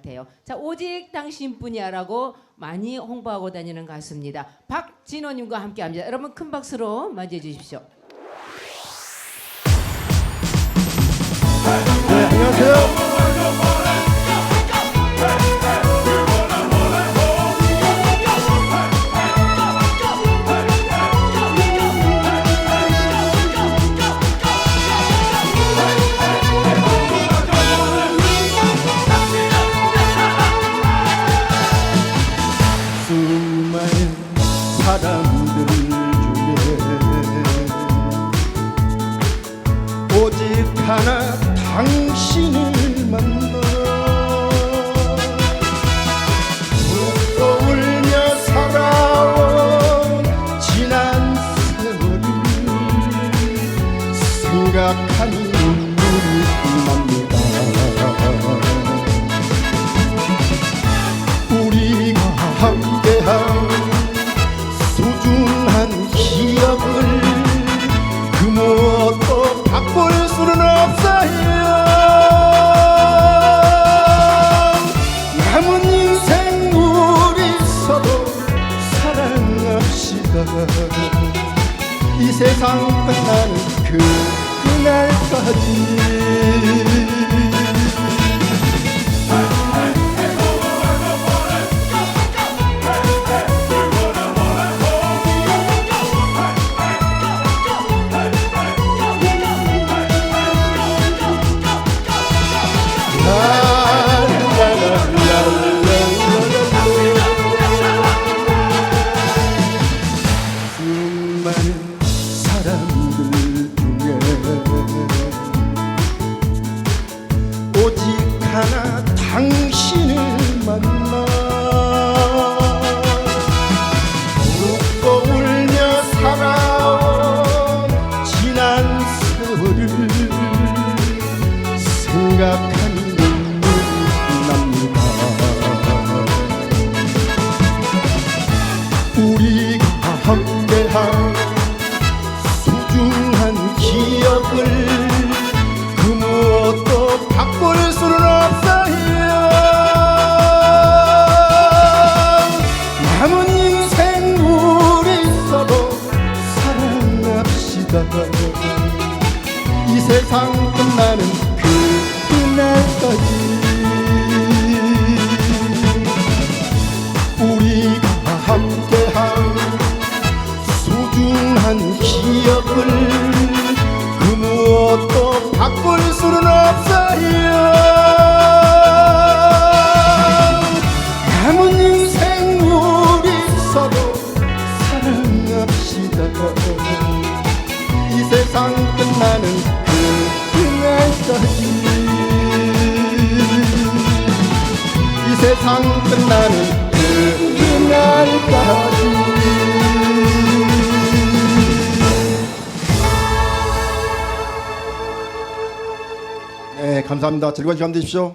같아요. 자, 오직 당신뿐이야라고 많이 홍보하고 다니는 가수입니다. 박진호님과 함께합니다. 여러분 큰 박수로 맞이해 주십시오. 수많은 사람들 중에 오직 하나 당신을 만나 울며 살아온 지난 세월을 생각하니 이 세상 끝나는 그 그날까지 납니다 우리가 함께한 함께한 소중한 기억을 그 무엇도 바꿀 수는 없어요. 남은 인생 우리 서로 사랑합시다. 이 세상 끝나는 그 그날까지. 이 세상 끝나는 그 그날까지. 네 감사합니다. 즐거운 시간 되십시오